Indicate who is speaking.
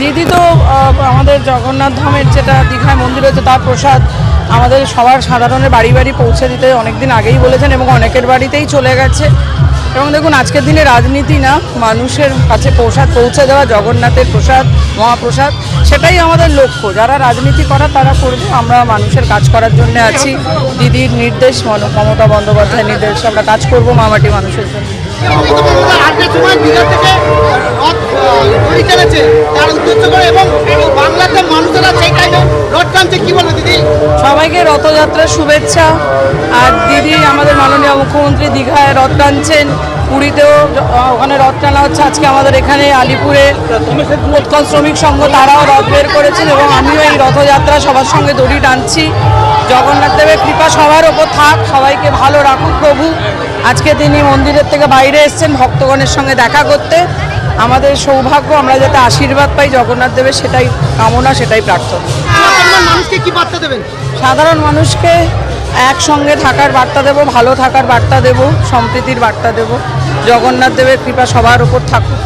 Speaker 1: দিদি তো আমাদের জগন্নাথ ধামের যেটা দীঘায় মন্দির হচ্ছে তার প্রসাদ আমাদের সবার সাধারণের বাড়ি বাড়ি পৌঁছে দিতে অনেকদিন আগেই বলেছেন এবং অনেকের বাড়িতেই চলে গেছে। এবং দেখুন, আজকের দিনে রাজনীতি না, মানুষের কাছে প্রসাদ পৌঁছে দেওয়া, জগন্নাথের প্রসাদ, মহাপ্রসাদ, সেটাই আমাদের লক্ষ্য। যারা রাজনীতি করা, তারা করবে। আমরা মানুষের কাজ করার জন্য আছি। দিদির নির্দেশ মমতা বন্দ্যোপাধ্যায়ের নির্দেশ, আমরা কাজ করব মামাটি মানুষের জন্য।
Speaker 2: করে এবং বাংলাতে মানুষেরা সেই টাইমে কি দিদি?
Speaker 1: সবাইকে রথযাত্রার শুভেচ্ছা। আর দিদি, আমাদের মাননীয় মুখ্যমন্ত্রী দীঘায় রথ টানছেন। পুরীতেও ওখানে রথ টানা হচ্ছে। আজকে আমাদের এখানে আলিপুরে উৎকল শ্রমিক সংঘ, তারাও রথ বের করেছেন এবং আমিও এই রথযাত্রা সবার সঙ্গে দড়ি টানছি। জগন্নাথ দেবের কৃপা সবার ওপর থাক, সবাইকে ভালো রাখুক প্রভু। আজকে তিনি মন্দিরের থেকে বাইরে এসেছেন, ভক্তগণের সঙ্গে দেখা করতে। আমাদের সৌভাগ্য আমরা যাতে আশীর্বাদ পাই জগন্নাথ দেবের সেটাই কামনা সেটাই প্রার্থনা।
Speaker 2: মানুষকে কি বার্তা দেবেন?
Speaker 1: সাধারণ মানুষকে একসঙ্গে থাকার বার্তা দেব ভালো থাকার বার্তা দেব সম্প্রীতির বার্তা দেব। জগন্নাথ দেবের কৃপা সবার উপর থাকুক।